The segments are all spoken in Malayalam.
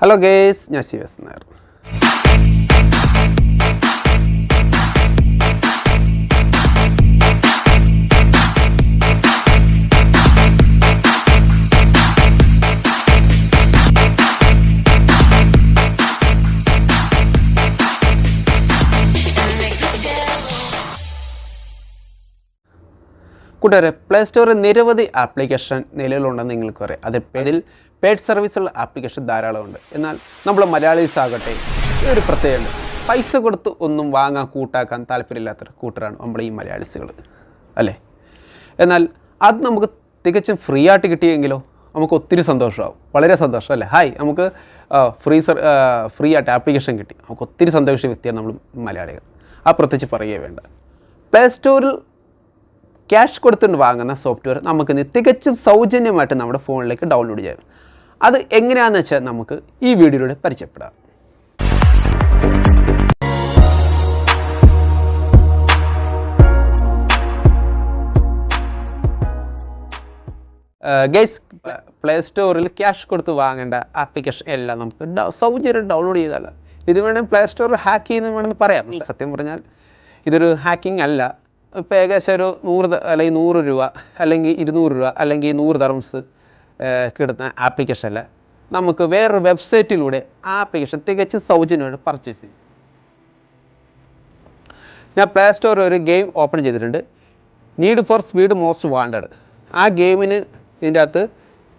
ഹലോ ഗേസ് ഞാൻ ശിവസ് നായർ. കൂട്ടുകാരെ പ്ലേ സ്റ്റോറിൽ നിരവധി ആപ്ലിക്കേഷൻ നിലവിലുണ്ടെന്ന് നിങ്ങൾക്ക് അറിയാം. അതിൽ പേരിൽ പെയ്ഡ് സർവീസുള്ള ആപ്ലിക്കേഷൻ ധാരാളമുണ്ട്. എന്നാൽ നമ്മൾ മലയാളീസ് ആകട്ടെ ഒരു പ്രത്യേകത പൈസ കൊടുത്ത് ഒന്നും വാങ്ങാൻ കൂട്ടാക്കാൻ താല്പര്യമില്ലാത്തൊരു കൂട്ടരാണ് നമ്മൾ ഈ മലയാളീസുകൾ അല്ലേ? എന്നാൽ അത് നമുക്ക് തികച്ചും ഫ്രീ ആയിട്ട് കിട്ടിയെങ്കിലോ നമുക്ക് ഒത്തിരി സന്തോഷമാവും. വളരെ സന്തോഷം അല്ലേ? ഹായ് നമുക്ക് ഫ്രീ സർ ഫ്രീ ആയിട്ട് ആപ്ലിക്കേഷൻ കിട്ടി. നമുക്ക് ഒത്തിരി സന്തോഷം വ്യക്തിയാണ് നമ്മൾ മലയാളികൾ. ആ പ്രത്യേകിച്ച് പറയുകയേ വേണ്ട. പ്ലേ സ്റ്റോറിൽ ക്യാഷ് കൊടുത്തുകൊണ്ട് വാങ്ങുന്ന സോഫ്റ്റ്വെയർ നമുക്ക് തികച്ചും സൗജന്യമായിട്ട് നമ്മുടെ ഫോണിലേക്ക് ഡൗൺലോഡ് ചെയ്യാം. അത് എങ്ങനെയാണെന്ന് വെച്ചാൽ നമുക്ക് ഈ വീഡിയോയിലൂടെ പരിചയപ്പെടാം. ഗൈസ് പ്ലേ സ്റ്റോറിൽ ക്യാഷ് കൊടുത്ത് വാങ്ങേണ്ട ആപ്ലിക്കേഷൻ എല്ലാം നമുക്ക് സൗജന്യം ഡൗൺലോഡ് ചെയ്താൽ ഇത് വേണമെങ്കിൽ പ്ലേ സ്റ്റോർ ഹാക്ക് ചെയ്യുന്ന വേണമെന്ന് പറയാം. സത്യം പറഞ്ഞാൽ ഇതൊരു ഹാക്കിംഗ് അല്ല. ഇപ്പോൾ ഏകദേശം ഒരു നൂറ് അല്ലെങ്കിൽ നൂറ് രൂപ അല്ലെങ്കിൽ ഇരുന്നൂറ് രൂപ അല്ലെങ്കിൽ നൂറ് ദർംസ് കിട്ടുന്ന ആപ്ലിക്കേഷൻ അല്ല നമുക്ക് വേറൊരു വെബ്സൈറ്റിലൂടെ ആ ആപ്ലിക്കേഷൻ തികച്ചും സൗജന്യമായിട്ട് പർച്ചേസ് ചെയ്യും. ഞാൻ പ്ലേ സ്റ്റോറിൽ ഒരു ഗെയിം ഓപ്പൺ ചെയ്തിട്ടുണ്ട്. Need for speed most wanted ആ ഗെയിമിന് ഇതിന്റെ അകത്ത്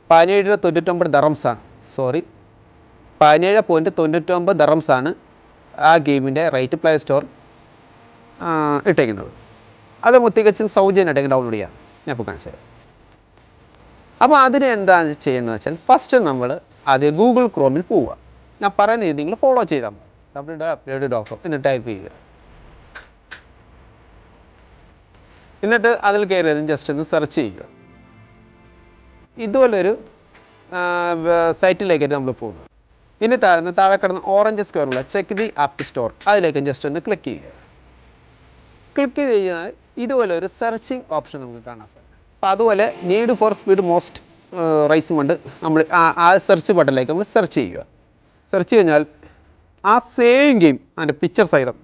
പതിനേഴ് തൊണ്ണൂറ്റൊമ്പത് ദറംസാണ് സോറി പതിനേഴ് പോയിന്റ് തൊണ്ണൂറ്റൊമ്പത് ദറംസാണ് ആ ഗെയിമിന്റെ റേറ്റ് പ്ലേ സ്റ്റോർ ഇട്ടേക്കുന്നത്. അത് തികച്ചും സൗജന്യമായിട്ട് ഡൗൺലോഡ് ചെയ്യാം. ഞാൻ ഇപ്പോൾ കാണിച്ചു തരാം. അപ്പോൾ അതിന് എന്താണ് ചെയ്യേണ്ടതെന്ന് വെച്ചാൽ ഫസ്റ്റ് നമ്മൾ അത് ഗൂഗിൾ ക്രോമിൽ പോവുക. ഞാൻ പറയുന്ന രീതി നിങ്ങൾ ഫോളോ ചെയ്താൽ മതി. ഡബ്ല്യൂ ഡബ്ല്യൂ കോം എന്ന് ടൈപ്പ് ചെയ്യുക. എന്നിട്ട് അതിൽ കയറി ജസ്റ്റ് ഒന്ന് സെർച്ച് ചെയ്യുക. ഇതുപോലൊരു സൈറ്റിലേക്കായിട്ട് നമ്മൾ പോകുന്നത് ഇനി താഴ്ന്ന് താഴെ കിടന്ന് ഓറഞ്ച് സ്ക്വയറുള്ള ചെക്ക് ദി ആപ്പ് സ്റ്റോർ അതിലേക്ക് ജസ്റ്റ് ഒന്ന് ക്ലിക്ക് ചെയ്യുക. ക്ലിക്ക് ചെയ്ത് കഴിഞ്ഞാൽ ഇതുപോലെ ഒരു സെർച്ചിങ് ഓപ്ഷൻ നമുക്ക് കാണാൻ സാധിക്കും അപ്പോൾ അതുപോലെ നീഡ് ഫോർ സ്പീഡ് മോസ്റ്റ് റൈസും കൊണ്ട് നമ്മൾ ആ- സെർച്ച് ബട്ടണിലേക്ക് നമ്മൾ സെർച്ച് ചെയ്യുക. സെർച്ച് കഴിഞ്ഞാൽ ആ സെയിം ഗെയിം അതിന്റെ പിക്ചർ സഹിതം